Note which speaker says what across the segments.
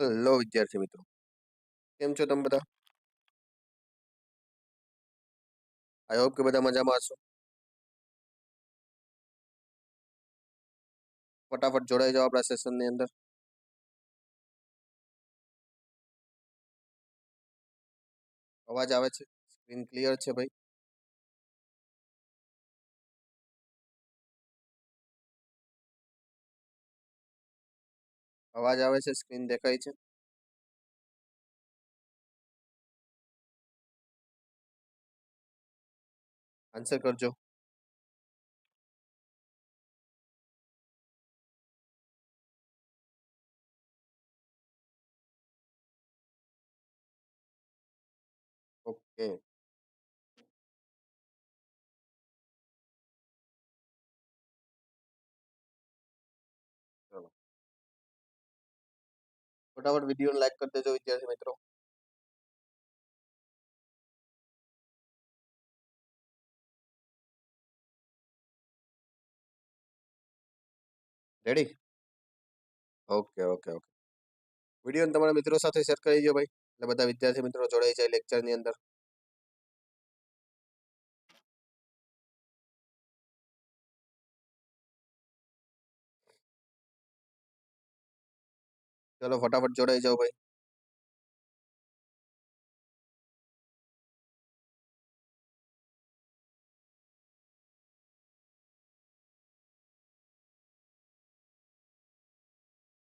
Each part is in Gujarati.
Speaker 1: હેલો વિદ્યાર્થી મિત્રો. કેમ છો તમે બધા? આઈ હોપ કે બધા મજામાં હશો. ફટાફટ જોડાઈ જાઓ આપણા સેશનની અંદર. અવાજ આવે છે? સ્ક્રીન ક્લિયર છે ભાઈ? અવાજ આવે છે સ્ક્રીન દેખાય છે? આન્સર કરજો. ઓકે ફટાફટ વીડિયો લાઈક કરી દેજો, વિદ્યાર્થી મિત્રો. Ready okay okay okay video તમારા મિત્રો સાથે શેર કરી દો ભાઈ. એટલે બધા વિદ્યાર્થી મિત્રો જોડાઈ જાય લેક્ચરની અંદર. ચલો ફટાફટ જોડાઈ જાઓ ભાઈ.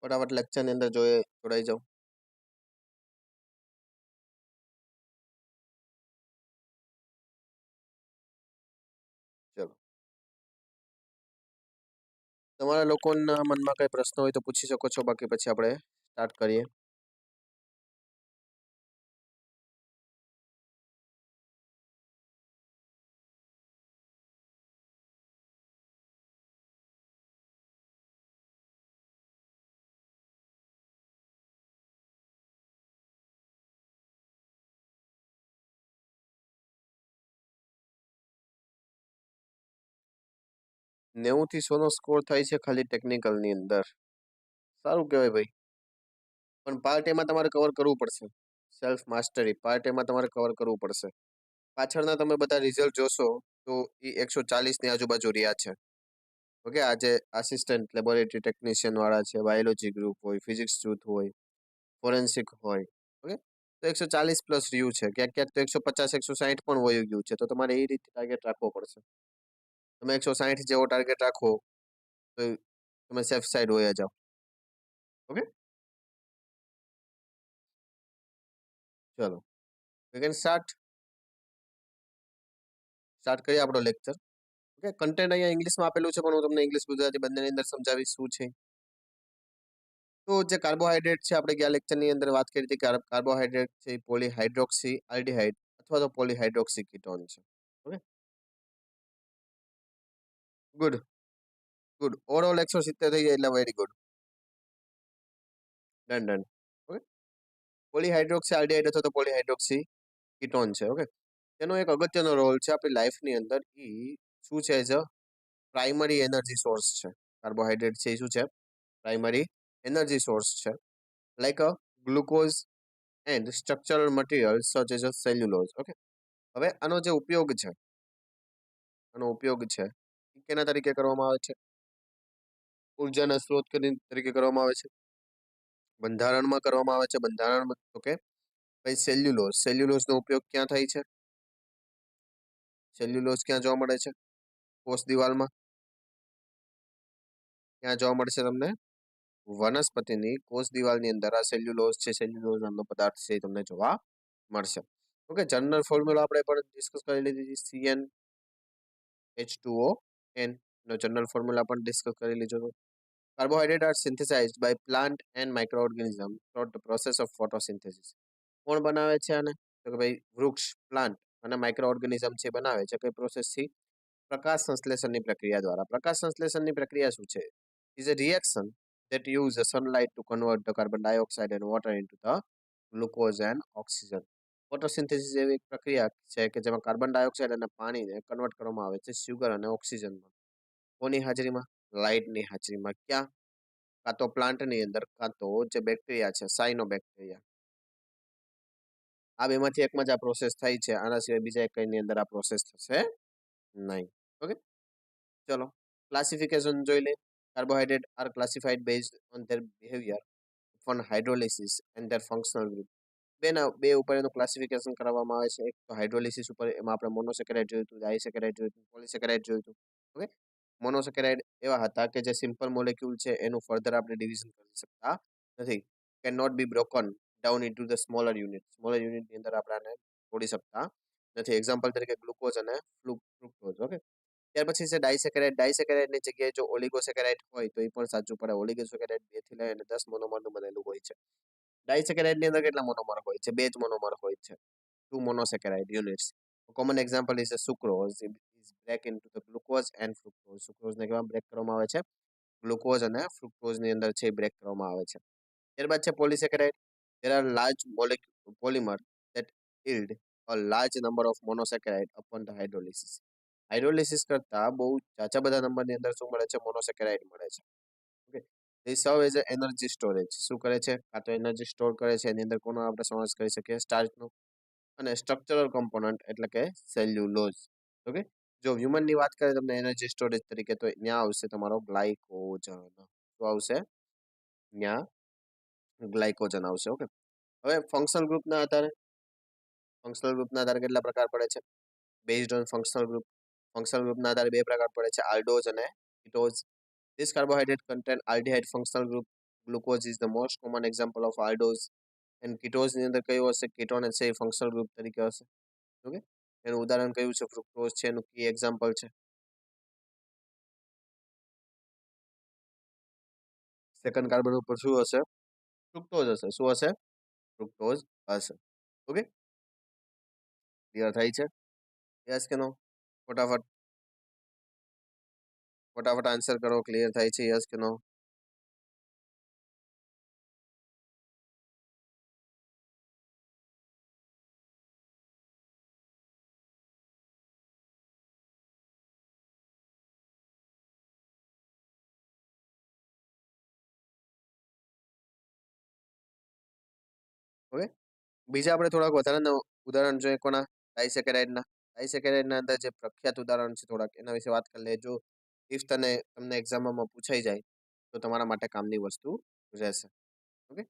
Speaker 1: ફટાફટ લેક્ચરની અંદર જોઈએ જોડાઈ જાઓ. તમારા લોકોના મનમાં કઈ પ્રશ્ન હોય તો પૂછી શકો છો, બાકી પછી આપણે સ્ટાર્ટ કરીએ નેવું થી સો નો સ્કોર થાય છે ખાલી ટેકનિકલની અંદર. સારું કહેવાય ભાઈ. પણ પાર્ટ એમાં તમારે કવર કરવું પડશે. સેલ્ફ માસ્ટરી પાર્ટ એમાં તમારે કવર કરવું પડશે. પાછળના તમે બધા રિઝલ્ટ જોશો તો એ એકસો ચાલીસની આજુબાજુ રહ્યા છે. ઓકે, આજે આસિસ્ટન્ટ લેબોરેટરી ટેકનિશિયનવાળા છે બાયોલોજી ગ્રુપ હોય ફિઝિક્સ જૂથ હોય ફોરેન્સિક હોય, ઓકે? તો એકસો ચાલીસ પ્લસ રહ્યું છે. ક્યાંક ક્યાંક તો એકસો પચાસ, એકસો સાહીઠ પણ વયું ગયું છે. તો તમારે એ રીતે ટાર્ગેટ રાખવો પડશે. તમે એકસો સાહીઠ જેવો ટાર્ગેટ રાખો તો તમે સેફ સાઈડ વયા જાઓ. ઓકે? ચલો. વી કેન સ્ટાર્ટ સ્ટાર્ટ કરીએ આપણો લેક્ચર ઓકે કન્ટેન્ટ અહીંયા ઇંગ્લિશમાં આપેલું છે, પણ હું તમને ઇંગ્લિશ ગુજરાતી બંનેની અંદર સમજાવીશ શું છે. તો જે કાર્બોહાઈડ્રેટ છે, આપણે ગયા લેક્ચરની અંદર વાત કરી હતી કે કાર્બોહાઈડ્રેટ છે પોલીહાઇડ્રોક્સી આલ્ડીહાઇડ અથવા તો પોલીહાઇડ્રોક્સી કીટોન છે. ઓકે ગુડ ગુડ ઓવરઓલ એકસો સિત્તેર થઈ જાય એટલે very good done done polyhydroxy aldehyde અથવા તો પોલીહાઇડ્રોક્સી કિટોન છે ઓકે તેનો એક અગત્યનો રોલ છે આપણી લાઈફની અંદર એ શું છે જ? પ્રાઇમરી એનર્જી સોર્સ છે. કાર્બોહાઈડ્રેટ છે એ શું છે? પ્રાઇમરી એનર્જી સોર્સ છે. Like a glucose and structural material such as a cellulose okay હવે આનો જે ઉપયોગ છે, આનો ઉપયોગ છે એ કેના તરીકે કરવામાં આવે છે? ઉર્જાના સ્ત્રોત તરીકે કરવામાં આવે છે? બંધારણમાં કરવામાં આવે છે? બંધારણ ઓકે. પછી સેલ્યુલોઝ. સેલ્યુલોઝનો ઉપયોગ ક્યાં થાય છે? સેલ્યુલોઝ ક્યાં જોવા મળે છે? કોષ દિવાલમાં? ક્યાં જોવા મળશે તમને? વનસ્પતિની કોષ દિવાલની અંદર આ સેલ્યુલોઝ છે. સેલ્યુલોઝ નામનો પદાર્થ છે તમને જોવા મળશે. ઓકે, જનરલ ફોર્મ્યુલા આપણે પણ ડિસ્કસ કરી લીધી C N H two O N નો જનરલ ફોર્મ્યુલા પણ ડિસ્કસ કરી લીધો હતો carbohydrate are synthesized by plant and micro organism through the process of photosynthesis કોણ બનાવે છે આને? તો કે ભાઈ વૃક્ષ પ્લાન્ટ અને માઇક્રો ઓર્ગેનિઝમ છે બનાવે છે, કઈ પ્રોસેસથી પ્રકાશ સંશ્લેષણની પ્રક્રિયા દ્વારા. પ્રકાશ સંશ્લેષણની પ્રક્રિયા શું છે? Is a reaction that use the sunlight to convert the carbon dioxide and water into the glucose and oxygen. Photosynthesis એવી એક પ્રક્રિયા છે કે જેમાં કાર્બન ડાયોક્સાઇડ અને પાણીને કન્વર્ટ કરવામાં આવે છે સુગર અને ઓક્સિજનમાં કોની હાજરીમાં? લાઇટની હાજરીમાં ક્યાં? કાં તો પ્લાન્ટની અંદર, કાં તો જે બેક્ટેરિયા છે, સાયનોબેક્ટેરિયા. આ બેમાંથી એકમાં જ આ પ્રોસેસ થાય છે, આના સિવાય બીજા એકની અંદર આ પ્રોસેસ થશે નહીં. ઓકે? ચલો, ક્લાસિફિકેશન જોઈ લે carbohydrate are classified based on their behaviour on hydrolysis and their functional group. બેના બે ઉપર એનું ક્લાસિફિકેશન કરવામાં આવે છે. એક તો હાઇડ્રોલિસિસ ઉપર, એમાં આપણે મોનોસેકેરાઇડ જોયું હતું ડાયસેકેરાઇડ જોયું હતું, પોલિસેકેરાઇડ જોયું હતું. ઓકે? મોનોસેકેરાઇડ એવા હતા કે જે સિમ્પલ મોલેક્યુલ છે, એનું ફર્ધર આપણે ડિવિઝન કરી શકતા નથી. Can not be broken down into the smaller unit. Smaller યુનિટની અંદર આપણે આને તોડી શકતા નથી. એક્ઝામ્પલ તરીકે ગ્લુકોઝ અને ફ્રુક્ટોઝ ઓકે ત્યાર પછી છે ડાયસેકેરાઇડ ડાયસેકેરાઇડની જગ્યાએ જો ઓલિગોસેકેરાઇડ હોય તો એ પણ સાચું પડે. ઓલિગોસેકેરાઇડ બેથી લઈને દસ મોનોમરનું બનેલું હોય છે. ડાયસેકેરાઇડની અંદર કેટલા મોનોમર હોય છે? બે જ મોનોમર હોય છે. Two monosaccharide units common example is sucrose is break to the glucose and fructose સુક્રોઝને કેવા બ્રેક કરવામાં આવે છે? ગ્લુકોઝ અને ફ્રુક્ટોઝની અંદર છે બ્રેક કરવામાં આવે છે. ત્યારબાદ છે polysaccharide there are large molecule, polymer that yield a large number of monosaccharide upon the hydrolysis. Hydrolysis કરતા બહુ ઝાઝા બધા નંબરની અંદર શું મળે છે? મોનોસેકેરાઇડ મળે છે. Okay they serve as a energy storage શું કરે છે? કાં તો એનર્જી સ્ટોર કરે છે. એની અંદર કોનો આપણે સમાવેશ કરી શકીએ? સ્ટાર્ચનો અને સ્ટ્રક્ચરલ કમ્પોનન્ટ એટલે કે સેલ્યુલોઝ ઓકે જો હ્યુમનની વાત કરીએ તમને એનર્જી સ્ટોરેજ તરીકે તો ત્યાં આવશે તમારો ગ્લાયકોજન શું આવશે? ત્યાં ગ્લાયકોજન આવશે ઓકે હવે ફંક્શનલ ગ્રુપના આધારે? ફંક્શનલ ગ્રુપના આધારે કેટલા પ્રકાર પડે છે? Based on functional group functional ગ્રુપના આધારે બે પ્રકાર પડે છે આલ્ડોઝ અને ketose this carbohydrate content aldehyde functional group glucose is the most common example of aldose and કિટોઝની અંદર કયું હશે? કિટોન હશે એ ફંક્શનલ ગ્રુપ તરીકે હશે ઓકે એનું ઉદાહરણ કયું છે? ફ્રુક્ટોઝ છે, એનું કી એક્ઝામ્પલ છે? સેકન્ડ કાર્બન ઉપર શું હશે? ફ્રુક્ટોઝ હશે. શું હશે? ફ્રુક્ટોઝ હશે. ઓકે ક્લિયર થાય છે? યસ કે નો ફટાફટ. ફટાફટ આન્સર કરો. ક્લિયર થાય છે? યસ કે નો ઓકે બીજા આપણે થોડાક વધારાના ઉદાહરણ જોઈએ કોના? ડાયસેકેરાઇડના ડાયસેકેરાઇડના અંદર જે પ્રખ્યાત ઉદાહરણ છે થોડાક, એના વિશે વાત કરી લે જો ઇફ તને તમને એક્ઝામમાં પૂછાઈ જાય, તો તમારા માટે કામની વસ્તુ રહેશે. ઓકે?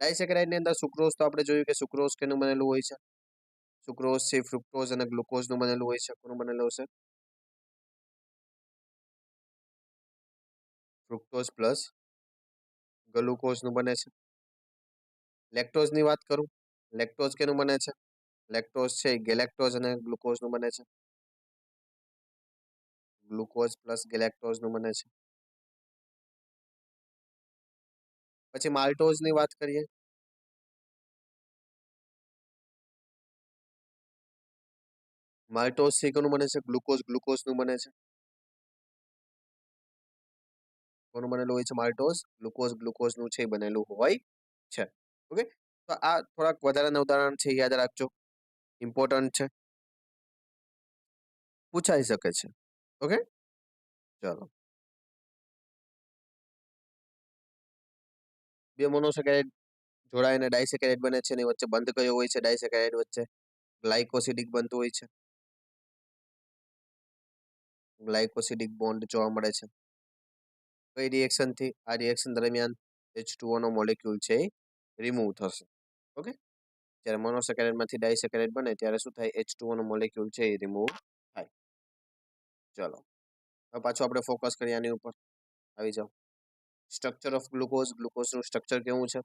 Speaker 1: ડાયસેકેરાઇડની અંદર સુક્રોઝ તો આપણે જોયું કે સુક્રોઝ કેનું બનેલું હોય છે? સુક્રોઝ છે, ફ્રુક્ટોઝ અને ગ્લુકોઝનું બનેલું હોય છે. કોનું બનેલું હશે? ફ્રુક્ટોઝ પ્લસ ગ્લુકોઝનું બને છે. લેક્ટોઝની વાત કરું? લેક્ટોઝ કેનું બને છે? લેક્ટોઝ છે ગેલેક્ટોઝ અને ગ્લુકોઝનું બને છે? ગ્લુકોઝ પ્લસ ગેલેક્ટોઝનું બને છે. પછી માલ્ટોઝની વાત કરીએ. માલ્ટોઝ કોનું બને છે? ગ્લુકોઝ ગ્લુકોઝનું બને છે. કોનું બનેલું હોય છે? માલ્ટોઝ, ગ્લુકોઝ ગ્લુકોઝનું છે બનેલું હોય છે. ઓકે? તો આ થોડાક વધારાના ઉદાહરણ છે, યાદ રાખજો. ઇમ્પોર્ટન્ટ છે. પૂછાઈ શકે છે. ઓકે? ચાલો. બે મોનોસેકેરાઇડ જોડાઈને ડાયસેકેરાઇડ બને છે એની વચ્ચે બંધ કયો હોય છે? ડાયસેકેરાઇડ વચ્ચે ગ્લાયકોસિડિક બનતું હોય છે. ગ્લાયકોસિડિક બોન્ડ જોવા મળે છે. કઈ રિએક્શનથી આ રિએક્શન દરમિયાન H2O નો મોલેક્યુલ છે રિમૂવ થશે. ઓકે? જ્યારે મોનોસેકેરેટમાંથી ડાયસેકેરેટ બને, ત્યારે શું થાય? એચ ટુઓનો મોલેક્યુલ છે એ રિમૂવ થાય. ચલો. હવે પાછું આપણે ફોકસ કરીએ આની ઉપર. આવી જાઓ. સ્ટ્રક્ચર ઓફ ગ્લુકોઝ ગ્લુકોઝનું સ્ટ્રક્ચર કેવું છે?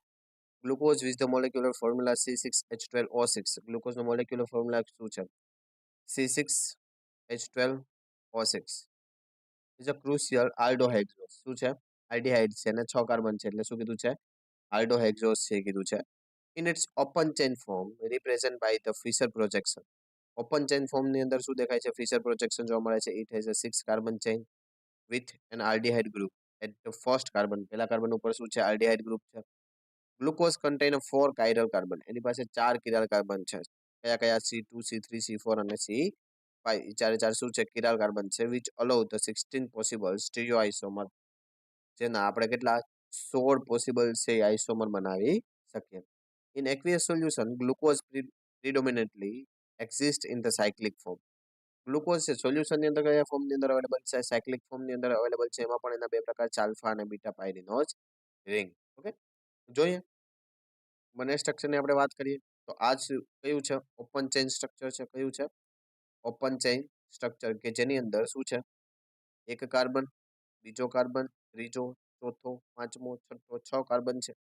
Speaker 1: Glucose with the molecular formula C six H twelve O six ગ્લુકોઝનો molecular formula શું છે? C six H twelve O six is a crucial aldohexose શું છે? આલ્ડીહાઇડ છે અને છ કાર્બન છે એટલે શું કીધું છે? છે કીધું છે. In its open chain form represent by the Fischer projection open chain ફોર્મની અંદર શું દેખાય છે? ફિશર પ્રોજેક્શન જોવા મળે છે. It has a six carbon chain with an aldehyde group at the first carbon પહેલા કાર્બન ઉપર શું છે? આલ્ડીહાઇડ ગ્રુપ છે. Glucose contain four chiral carbon એની પાસે ચાર કિરાલ કાર્બન છે. કયા કયા? C two C three C four અને સી ફાઈવ ચારે ચાર શું છે? કિરાલ કાર્બન છે which allow the sixteen possible stereo isomer જેના આપણે કેટલા સોળ પોસિબલ છે આઇસોમર બનાવી શકીએ. In aqueous solution glucose predominantly exist in the cyclic form glucose છે સોલ્યુશનની અંદર કયા ફોર્મની અંદર અવેલેબલ છે? સાયક્લિક ફોર્મની અંદર અવેલેબલ છે, એમાં પણ એના બે પ્રકાર છે આલ્ફા અને બીટા પાયરીનોઝ રિંગ ઓકે જોઈએ. બંને સ્ટ્રક્ચરની આપણે વાત કરીએ, તો આ જ કયું છે? ઓપન ચેઇન સ્ટ્રક્ચર છે, કયું છે? ઓપન ચેઇન સ્ટ્રક્ચર કે જેની અંદર શું છે? એક કાર્બન બીજો કાર્બન ત્રીજો ચોથો, પાંચમો, છઠ્ઠો, છ કાર્બન છે.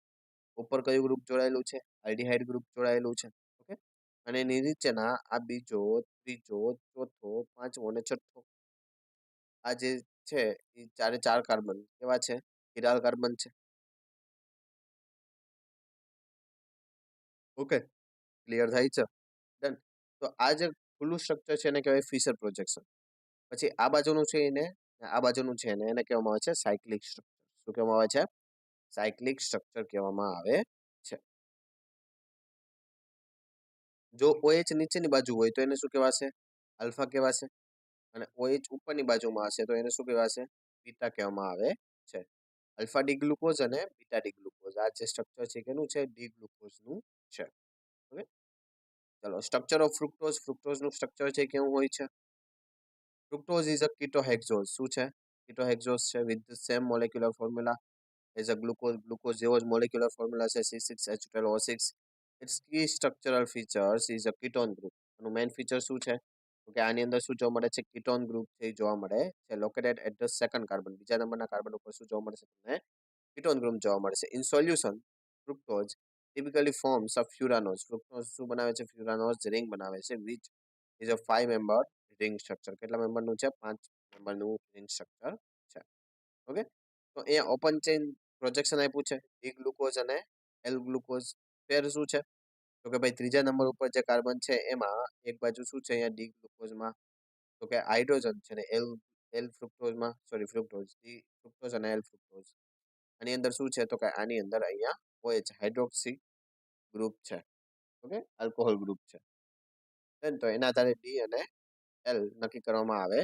Speaker 1: ઉપર કયું ગ્રુપ જોડાયેલું છે? આલ્ડીહાઇડ ગ્રુપ જોડાયેલું છે. ઓકે? અને એની નીચેના આ બીજો, ત્રીજો, ચોથો, પાંચમો અને છઠ્ઠો. આ જે છે, એ ચારે ચાર કાર્બન. કેવા છે? હિરાલ કાર્બન છે. ઓકે? ક્લિયર થાય છે? ડન તો આ જે ખુલ્લું સ્ટ્રક્ચર છે, એને કહેવાય ફિશર પ્રોજેક્શન પછી આ બાજુનું છે એને, આ બાજુનું છે એને એને કહેવામાં આવે છે સાયક્લિક સ્ટ્રક્ચર શું કહેવામાં આવે છે. સાયક્લિક સ્ટ્રક્ચર કહેવામાં આવે છે. જો ઓએચ નીચેની બાજુ હોય તો એને શું કહેવાશે? આલ્ફા કહેવાશે. અને ઓએચ ઉપરની બાજુમાં હશે તો એને શું કહેવાશે? બીટા કહેવામાં આવે છે. આલ્ફા ડી ગ્લુકોઝ અને બીટા ડી ગ્લુકોઝ આ જે સ્ટ્રક્ચર છે કેનું છે ડી ગ્લુકોઝનું છે. ઓકે? ચલો, સ્ટ્રક્ચર ઓફ ફ્રુક્ટોઝ. ફ્રુક્ટોઝનું સ્ટ્રક્ચર છે કેવું હોય છે? ફ્રુક્ટોઝ ઇઝ અ કીટોહેક્ઝોઝ શું છે? કીટોહેક્ઝોઝ છે with same molecular formula as a glucose glucose જેવો જ મોલેક્યુલર ફોર્મ્યુલા છે C six H twelve O six its key structural features is a ketone group એનું મેઇન ફીચર શું છે? કે આની અંદર શું જોવા મળે છે? કિટોન ગ્રુપ છે, એ જોવા મળે છે. Located at the second carbon બીજા નંબરના કાર્બન ઉપર શું જોવા મળે છે? તમને કીટોન ગ્રુપ જોવા મળે છે. In solution fructose typically forms of furanose fructose શું બનાવે છે? ફ્યુરાનોઝ રિંગ બનાવે છે which is a five member ring structure કેટલા મેમ્બરનું છે? પાંચ મેમ્બરનું રિંગ સ્ટ્રક્ચર છે. ઓકે તો અહીંયા ઓપન ચેઇન પ્રોજેક્શન આપ્યું છે. ડી ગ્લુકોઝ અને એલ ગ્લુકોઝ પેર શું છે? તો કે ભાઈ ત્રીજા નંબર ઉપર જે કાર્બન છે, એમાં એક બાજુ શું છે? અહીંયા ડી ગ્લુકોઝમાં તો કે હાઇડ્રોજન છે ને એલ એલ ફ્રુક્ટોઝમાં સોરી ફ્રુક્ટોઝ ડી ફ્રુક્ટોઝ અને એલ ફ્રુક્ટોઝ આની અંદર શું છે? તો કે આની અંદર અહીંયા OH હાઇડ્રોક્સી ગ્રુપ છે. ઓકે આલ્કોહોલ ગ્રુપ છે. તો એના આધારે ડી અને એલ નક્કી કરવામાં આવે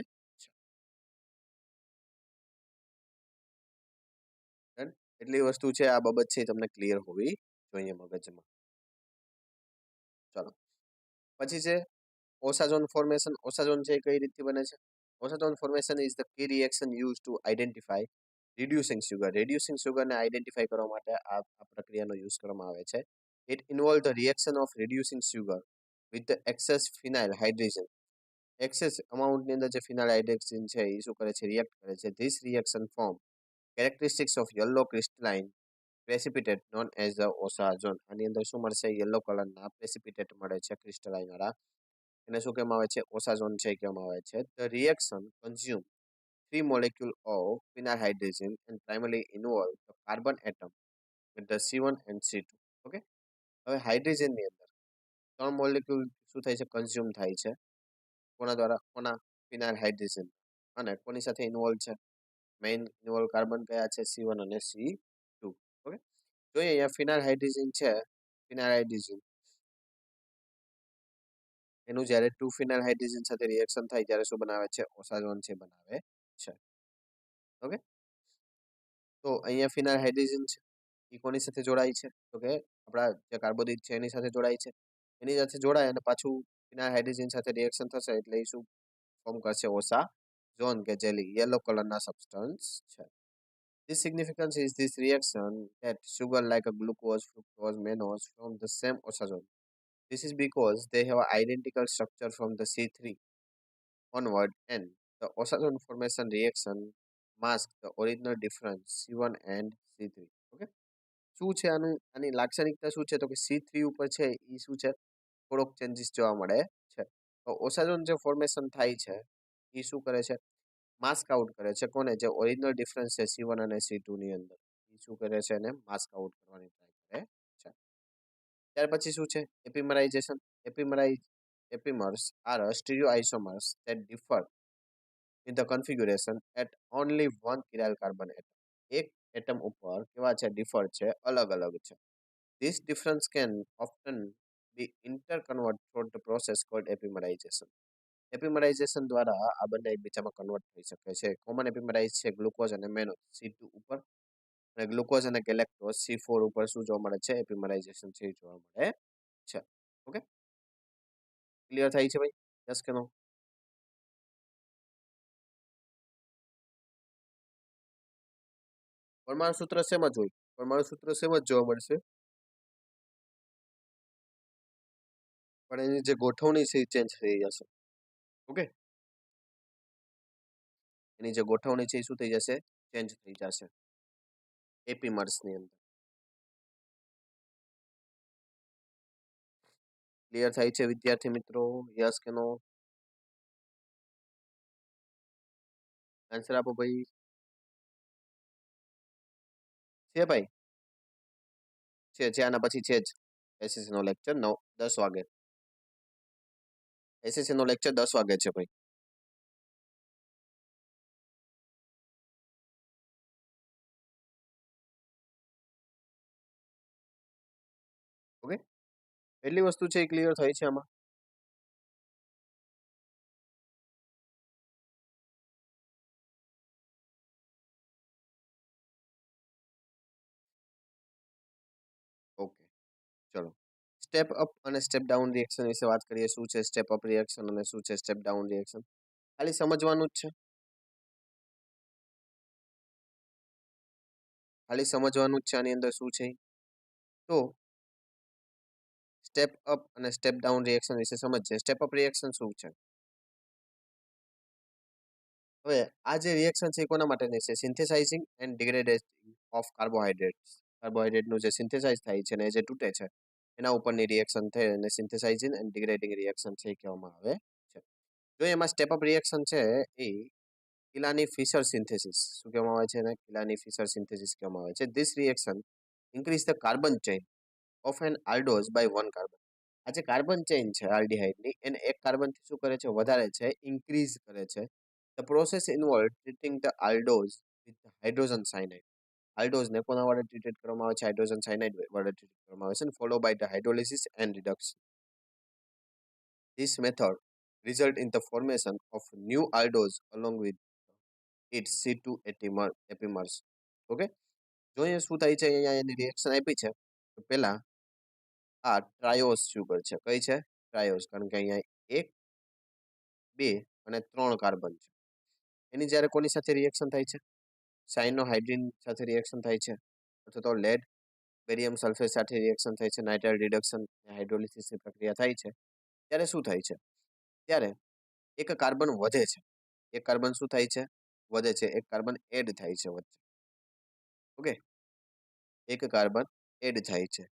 Speaker 1: એટલી વસ્તુ છે, આ બાબત છે તમને ક્લિયર હોવી જોઈએ મગજમાં. ચાલો. પછી છે, ઓસાઝોન ફોર્મેશન ઓસાઝોન છે કઈ રીતથી બને છે? Osazone formation is the key reaction use to identify reducing sugar reducing સુગરને identify કરવા માટે આ પ્રક્રિયાનો યુઝ કરવામાં આવે છે. It involve the reaction of reducing sugar with the excess phenyl hydrazine excess અમાઉન્ટની અંદર જે ફિનાઇલ હાઇડ્રેક્સિન છે, એ શું કરે છે? રિએક્ટ કરે છે. This reaction form characteristics of yellow crystalline precipitate known as the osazone આની અંદર શું મળશે? યલો કલરના પ્રેસિપિટેટ મળે છે ક્રિસ્ટલાઇન વાળા. એને શું કહેવામાં આવે છે? ઓસાઝોન છે કહેવામાં આવે છે. The reaction consume three molecule of phenyl hydrogen and primarily involve the carbon atom with the C1 and C2 okay હવે હાઇડ્રોજનની અંદર ત્રણ મોલેક્યુલ શું થાય છે? કન્ઝ્યુમ થાય છે. કોના દ્વારા? કોના? ફિનાઇલ હાઇડ્રોજન અને કોની સાથે ઇન્વોલ્વ છે? મેઇન ઇન્વોલ્વ કાર્બન કયા છે? સી વન અને સી ટુ ઓકે જોઈએ અહીંયા ફિનાઇલ હાઇડ્રોજન છે. ફિનાઇલ હાઇડ્રોજન એનું જ્યારે ટુ ફિનાઇલ હાઇડ્રોજન સાથે રિએક્શન થાય ત્યારે શું બનાવે છે? ઓસાઝોન છે બનાવે છે. ઓકે તો અહીંયા ફિનાઇલ હાઇડ્રોજન છે. એ કોની સાથે જોડાય છે? તો કે આપણા જે કાર્બોદિત છે એની સાથે જોડાય છે. એની સાથે જોડાય અને પાછું ફિનાઇલ હાઇડ્રોજન સાથે રિએક્શન થશે એટલે એ શું ફોર્મ કરશે? ઓસા ઝોન કે જેલી યલો કલરના સબસ્ટન્સ છે This significance is this reaction that sugar like a glucose, fructose, mannose from the same osazone. This is because they have identical structure from the C3 onward and the osazone formation reaction masks the original difference C1 and C3. Okay? શું છે આનું આની લાક્ષણિકતા શું છે તો કે સી થ્રી ઉપર છે એ શું છે થોડોક ચેન્જીસ જોવા મળે છે તો ઓસાઝોન જે ફોર્મેશન થાય છે એ શું કરે છે માસ્ક આઉટ કરે છે કોને જે ઓરિજિનલ ડિફરન્સ છે સી વન અને સી ની અંદર એ શું કરે છે એને માસ્ક આઉટ કરવાની ટ્રાય કરે છે ત્યાર પછી શું છે epimerization epimerize epimers are a stereoisomers that differ in the configuration at only one chiral carbon atom. એક એટમ ઉપર કેવા છે ડિફર છે અલગ અલગ છે This difference can often be interconvert through the process called epimerization. એપિમરાઇઝેશન દ્વારા આ બંને એકબીજામાં કન્વર્ટ થઈ શકે છે. કોમન એપિમરાઇઝ છે ગ્લુકોઝ અને મેનો, સી ટુ ઉપર. અને ગ્લુકોઝ અને ગેલેક્ટોઝ સી ફોર ઉપર શું જોવા મળે છે? એપિમરાઇઝેશન છે જોવા મળે છે. ઓકે? ક્લિયર થાય છે ભાઈ? યસ કે નો? પરમાણુ સૂત્ર શેમાં જોઈ પરમાણુ સૂત્ર શેમાં જોવા મળશે? પણ એની જે ગોઠવણી છે એ ચેન્જ થઈ જશે. ઓકે? એની જે ગોઠવણી છે એ શું થઈ જશે? ચેન્જ થઈ જશે. એપી મર્સની અંદર. ક્લિયર થાય છે, વિદ્યાર્થી મિત્રો? યસ કે નો આન્સર આપો ભાઈ. છે ભાઈ? છે છે, આના પછી છે જ. એસએસસી નો લેક્ચર નવ, દસ વાગે. એસએસસી નો લેક્ચર દસ વાગે છે ભાઈ. ઓકે પહેલી વસ્તુ છે એ ક્લિયર થઈ છે આમાં? સ્ટેપ અપ અને સ્ટેપ ડાઉન રિએક્શન વિશે વાત કરીએ, શું છે સ્ટેપ અપ રિએક્શન અને શું છે સ્ટેપ ડાઉન રિએક્શન ખાલી સમજવાનું જ છે. ખાલી સમજવાનું જ છે આની અંદર શું છે તો સ્ટેપ અપ અને સ્ટેપ ડાઉન રિએક્શન વિશે સમજશે સ્ટેપ અપ રિએક્શન શું છે? હવે આ જે રિએક્શન છે એ કોના માટેની છે? Synthesizing and degradation of carbohydrates કાર્બોહાઈડ્રેટનું જે સિન્થેસાઇઝ થાય છે ને જે તૂટે છે એના ઉપરની રિએક્શન થઈ અને સિન્થેસાઇઝિંગ એન્ડ ડિગ્રેડિંગ રિએક્શન છે કહેવામાં આવે છે. જો એમાં સ્ટેપ અપ રિએક્શન છે એ કિલાની ફિશર સિન્થેસિસ શું કહેવામાં આવે છે એને? કિલાની ફિશર સિન્થેસિસ કહેવામાં આવે છે. This reaction increase the carbon chain of an aldose by one carbon આ જે કાર્બન ચેઇન છે આલ્ડીહાઇડની એને એક કાર્બનથી શું કરે છે? વધારે છે ઇન્ક્રીઝ કરે છે. The process involve treating the aldose with hydrogen cyanide આલ્ડોઝને કોના વડે ટ્રીટેડ કરવામાં આવે છે. હાઇડ્રોજન સાયનાઇડ વડે ટ્રીટ કરવામાં આવે છે. Follow by the hydrolysis and reduction this method result in the formation of new aldose along with it C two epimer epimers okay જોઈએ શું થાય છે અહીંયા એની રિએક્શન આપી છે? તો પહેલાં આ ટ્રાયોસ શુગર છે. કઈ છે? ટ્રાયોસ કારણ કે અહીંયા એક, બે અને ત્રણ કાર્બન છે. એની જ્યારે કોની સાથે રિએક્શન થાય છે? સાઇનોહાઇડ્રીન સાથે રિએક્શન થાય છે. અથવા તો લેડ બેરિયમ સલ્ફેટ સાથે રિએક્શન થાય છે નાઇટ્રાઇલ રિડક્શન હાઇડ્રોલિસિસની પ્રક્રિયા થાય છે. ત્યારે શું થાય છે? ત્યારે એક કાર્બન વધે છે. એક કાર્બન શું થાય છે? વધે છે. એક કાર્બન એડ થાય છે વચ્ચે. ઓકે? એક કાર્બન એડ થાય છે.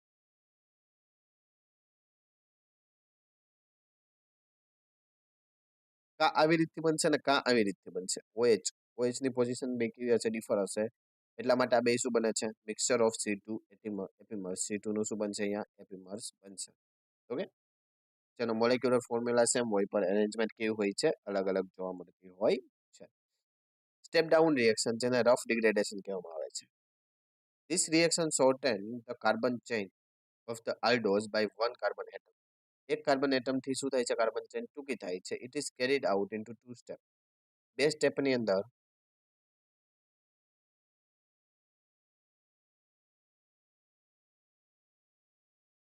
Speaker 1: કા આવી રીતે બનશે ને કા આવી રીતે બનશે? ઓએચ. ઓએચની પોઝિશન બે કેવી હશે ડિફર હશે. એટલા માટે આ બે શું બને છે? Mixture of C two epimers C two નું શું બનશે અહીંયા? એપીમર્સ બનશે. ઓકે જેનો મોલેક્યુલર ફોર્મ્યુલા સેમ હોય, પણ એરેન્જમેન્ટ કેવી હોય છે? અલગ અલગ જોવા મળતી હોય છે. સ્ટેપ ડાઉન રિએક્શન જેને રફ ડિગ્રેડેશન કહેવામાં આવે છે. This reaction shorten the carbon chain of the aldose by one carbon atom એક કાર્બન એટમથી શું થાય છે? કાર્બન ચેઇન ટૂંકી થાય છે. It is carried out in two two step બે સ્ટેપની અંદર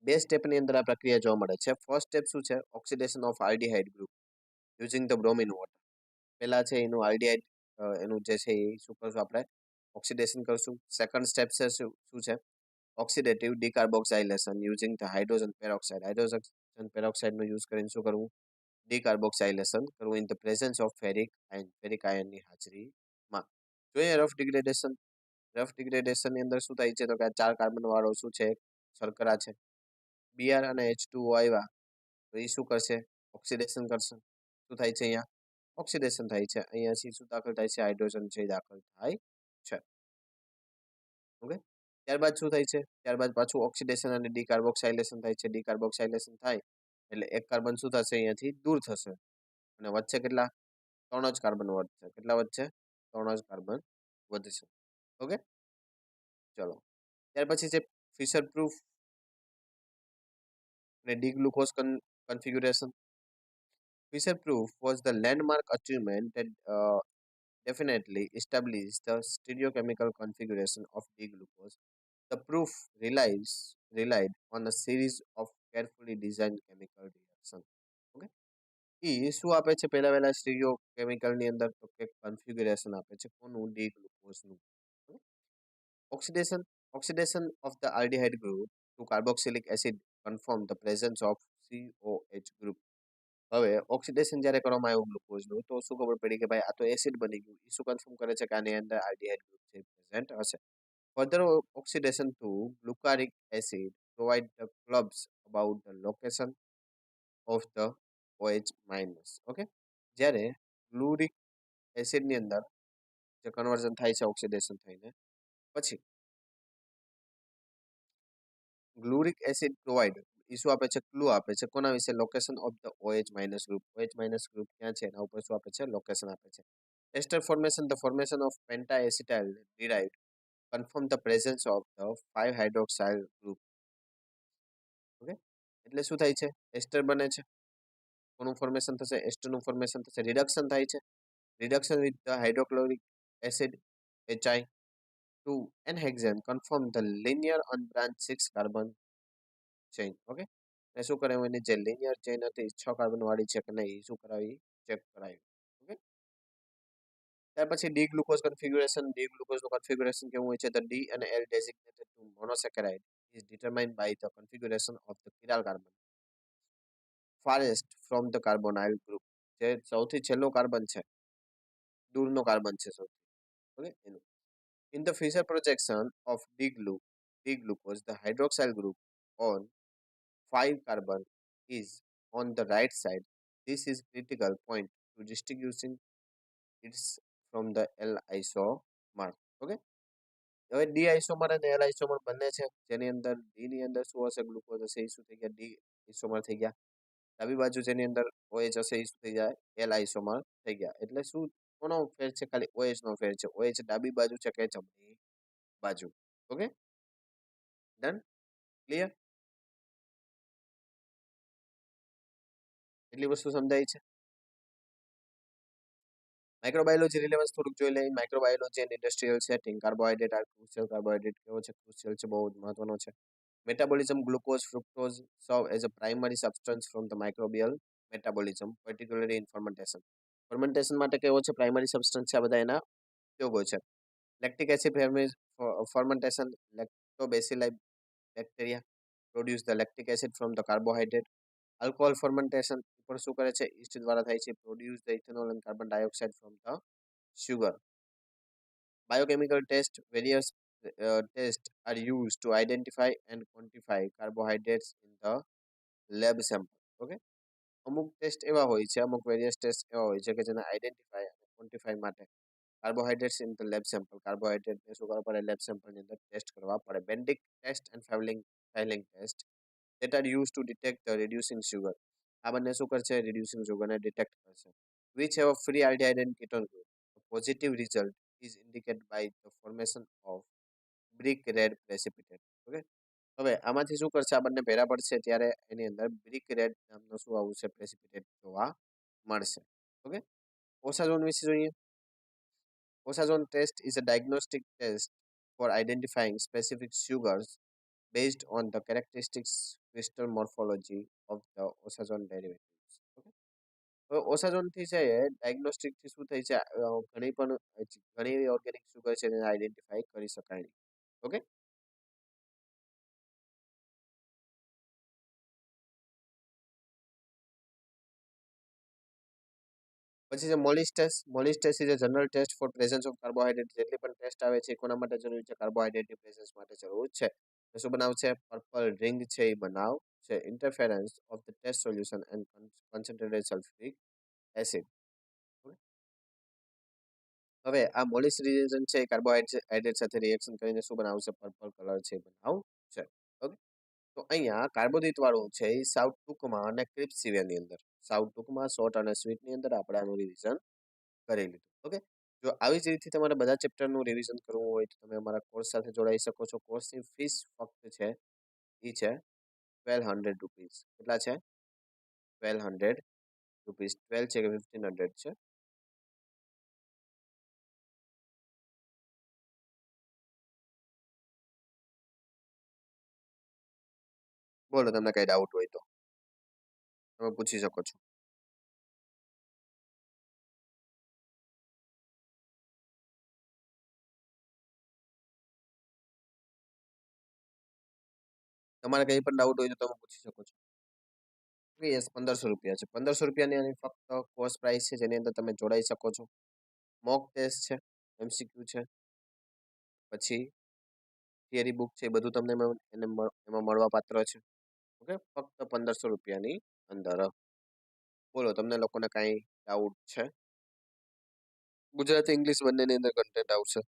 Speaker 1: બે સ્ટેપની અંદર આ પ્રક્રિયા જોવા મળે છે. ફર્સ્ટ સ્ટેપ શું છે? Oxidation of aldehyde group using the bromine water પહેલા છે એનું આલ્ડીહાઇડ એનું જે છે એ શું કરશું આપણે? ઓક્સિડેશન કરશું. સેકન્ડ સ્ટેપ છે શું છે? Oxidative decarboxylation using the hydrogen peroxide hydrogen પેરોક્સાઇડનો use કરીને શું કરવું? ડિકાર્બોક્સાઇલેશન કરવું in the presence of ferric ion ferric આયનની હાજરીમાં. જોઈએ રફ ડિગ્રેડેશન રફ ડિગ્રેડેશનની અંદર શું થાય છે? તો કે ચાર કાર્બન વાળો શું છે? શર્કરા છે. બીઆર અને એચ ટુ આવ્યા તો એ શું કરશે? ઓક્સિડેશન કરશે. શું થાય છે અહીંયા? ઓક્સિડેશન થાય છે. અહીંયાથી શું દાખલ થાય છે? હાઇડ્રોજન છે દાખલ થાય છે. ઓકે? ત્યારબાદ શું થાય છે? ત્યારબાદ પાછું ઓક્સિડેશન અને ડીકાર્બોક્સાઇલેશન થાય છે. ડીકાર્બોક્સાઇલેશન થાય એટલે એક કાર્બન શું થશે? અહીંયાથી દૂર થશે. અને વચ્ચે કેટલા? ત્રણ જ કાર્બન વધશે કેટલા વધશે ત્રણ જ કાર્બન વધશે. ઓકે? ચલો. ત્યાર પછી છે Fischer proof અને ડિગ્લુકોઝ configuration. Fisher proof was the landmark achievement that uh, definitely establish the stereochemical configuration of D-glucose. The proof relies relied on a series of carefully designed chemical reactions. Okay? એ શું આપે છે પહેલા પહેલા સ્ટીરિયો કેમિકલની અંદર તો કે કન્ફિગ્યુરેશન આપે છે કોનું D ગ્લુકોઝનું oxidation oxidation of the aldehyde group to carboxylic acid confirm the presence of COH group હવે ઓક્સિડેશન જ્યારે કરવામાં આવ્યું ગ્લુકોઝનું તો શું ખબર પડી કે ભાઈ આ તો એસિડ બની ગયું. એ શું કન્ફર્મ કરે છે કે આની અંદર આલ્ડિહાઇડ ગ્રુપ છે પ્રેઝન્ટ હશે. Further oxidation to glucaric acid provide the clues about the location of the OH minus okay જ્યારે ગ્લુરિક એસિડની અંદર જે કન્વર્ઝન થાય છે ઓક્સિડેશન થઈને, પછી ગ્લુરિક એસિડ પ્રોવાઈડ એ આપે છે, ક્લુ આપે છે, કોના વિશે? Location of the O H minus group. O H minus group ક્યાં છે? એના ઉપર શું આપે છે? લોકેશન આપે છે. Ester formation, the formation of penta acetyl derive confirm the presence of the five hydroxyl group. Okay? એટલે શું થાય છે? એસ્ટર બને છે. કોનું ફોર્મેશન થશે? એસ્ટરનું ફોર્મેશન થશે. રિડક્શન થાય છે. Reduction with the hydrochloric acid HI to n-hexane confirm the linear unbranched 6 carbon chain okay ને શું કરાવ્યું એની જે લિનિયર ચેઇન હતી, છ કાર્બન વાળી છે કે નહીં, એ શું કરાવી? ચેક કરાવ્યું ઓકે ત્યાર પછી ડી ગ્લુકોઝ કન્ફિગ્યુરેશન ડી ગ્લુકોઝનું કન્ફિગ્યુરેશન કેવું હોય છે? ધ ડી અને L designated to monosaccharide is determined by the configuration of the chiral carbon. Farthest from the carbonyl group. જે સૌથી છેલ્લો કાર્બન છે. દૂરનો કાર્બન છે સૌથી ઓકે એનું. In the Fischer projection of D-glu, D-glucose, the hydroxyl group on 5 carbon is on the right side. This is critical point to distinguishing its from the L isomer. Okay? હવે ડી આઇસોમર અને એલ આઇસોમર બંને છે જેની અંદર ડી ની અંદર શું હશે ગ્લુકોઝ હશે એ શું થઈ ગયા ડી આઇસોમર થઈ ગયા ડાબી બાજુ જેની અંદર ઓએચ હશે એ શું થઈ જાય એલ આઇસોમર થઈ ગયા એટલે શું કોનો ફેર છે? ખાલી ઓએચ નો ફેર છે. ઓએચ ડાબી બાજુ છે કે જમણી બાજુ? ઓકે? ડન? ક્લિયર? એટલી વસ્તુ સમજાય છે? માઇક્રોબાયોલોજી રિલેવન્સ થોડુંક જોઈ લઈએ. Microbiology and industrial setting carbohydrate are crucial carbohydrate કેવો છે? ક્રુશિયલ છે. બહુ જ મહત્વનો છે. Metabolism glucose fructose serve as a primary substance from the microbial metabolism particularly in fermentation માટે કેવો છે પ્રાઇમરી સબસ્ટન્સ છે આ બધા એના ઉપયોગો છે. Lactic acid fermentation lactobacilli bacteria produce the lactic acid from the carbohydrate alcohol fermentation પણ શું કરે છે ઇસ્ટ દ્વારા થાય છે produce the ethanol and carbon dioxide from the sugar. Biochemical test various uh, tests are used to identify and quantify carbohydrates in the lab okay? અમુક ટેસ્ટ એવા હોય છે, અમુક વેરિયસ ટેસ્ટ એવા હોય છે કે જેને આઈડેન્ટિફાય અને ક્વોન્ટિફાય માટે carbohydrates in the lab sample કાર્બોહાઈડ્રેટને શું કરવા પડે? લેબ સેમ્પલની અંદર ટેસ્ટ કરવા પડે. Benedict test and Fehling Fehling test that are use to detect the reducing sugar આ બંને શું કરશે? રિડ્યુસિંગ સુગરને ડિટેક્ટ કરશે. Which have a free and ketone group. A positive result is indicated by the formation of brick red okay હવે આમાંથી શું કરશે? આ બંને ભેરા પડશે ત્યારે એની અંદર બ્રિક રેડ નામનું શું આવશે પ્રેસિપિટેટ જોવા મળશે. ઓકે? ઓસાઝોન વિશે જોઈએ. Osazone test is a diagnostic test for identifying specific sugars based on the characteristics crystal morphology of the osazone derivatives okay? હવે ઓસાઝોનથી છે એ ડાયગ્નોસ્ટિકથી શું થઈ છે? ઘણી પણ, ઘણી એવી ઓર્ગેનિક સુગર છે જેને આઈડેન્ટિફાઈ કરી શકાય ઓકે? પછી છે Molisch test Molisch test is a general test for presence of carbohydrate જેટલી પણ ટેસ્ટ આવે છે કોના માટે જરૂરી છે? કાર્બોહાઈડ્રેટની પ્રેઝન્સ માટે જરૂર છે. શું બનાવશે પર્પલ રિંગ છે એ બનાવ છે. Interference of the test solution and concentrated sulphuric acid હવે આ મોલિસ રિએજન્ટ છે કાર્બોહાઈડ્રેટ સાથે રિએક્શન કરીને શું બનાવશે પર્પલ કલર છે બનાવશે ઓકે. તો અહીંયા કાર્બોદિત વાળું છે એ સાવ ટૂંકમાં અને ક્રિપ્સિવિયાની અંદર. સાવ ટૂંકમાં શોર્ટ અને સ્વીટની અંદર આપણે આનું રિવિઝન કરી લીધું. ઓકે? જો આવી જ રીતથી તમારે બધા ચેપ્ટરનું રિવિઝન કરવું હોય તો તમે અમારા કોર્સ સાથે જોડાઈ શકો છો. કોર્સની ફીસ ફક્ત છે એ છે ટ્વેલ્વ હંડ્રેડ રૂપીઝ કેટલા છે? ટ્વેલ્વ હંડ્રેડ રૂપીઝ ટ્વેલ્વ છે કે ફિફ્ટીન હંડ્રેડ છે? બોલો, તમને કઈ ડાઉટ હોય તો. તમે પૂછી શકો છો. તમારે કઈ પણ ડાઉટ હોય તો તમે પૂછી શકો છો. યસ પંદરસો રૂપિયા છે. પંદરસો રૂપિયાની ફક્ત કોર્સ પ્રાઇસ છે, જેની અંદર તમે જોડાઈ શકો છો. મોક ટેસ્ટ છે એમસીક્યુ છે, પછી થિયરી બુક છે, એ બધું તમને એમાં મળવા પાત્ર છે. ઓકે ફક્ત પંદરસો રૂપિયાની અંદર. બોલો તમને લોકોને કાંઈ ડાઉટ છે? ગુજરાતી ઇંગ્લિશ બંનેની અંદર કન્ટેન્ટ આવશે.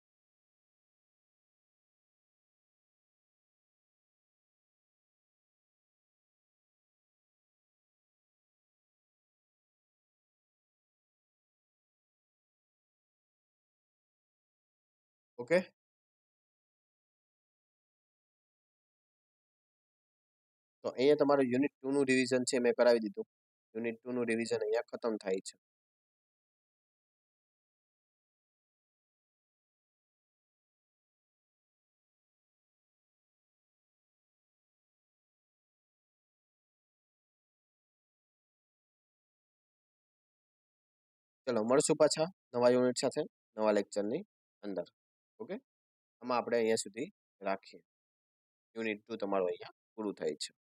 Speaker 1: ઓકે અહીંયા તમારું યુનિટ ટુનું રિવિઝન છે મેં કરાવી દીધું. યુનિટ ટુનું રિવિઝન અહીંયા ખતમ થાય છે. ચલો, મળશું પાછા નવા યુનિટ સાથે, નવા લેક્ચરની અંદર. ઓકે આમાં આપણે અહીંયા સુધી રાખીએ. યુનિટ ટુ તમારું અહીંયા પૂરું થાય છે.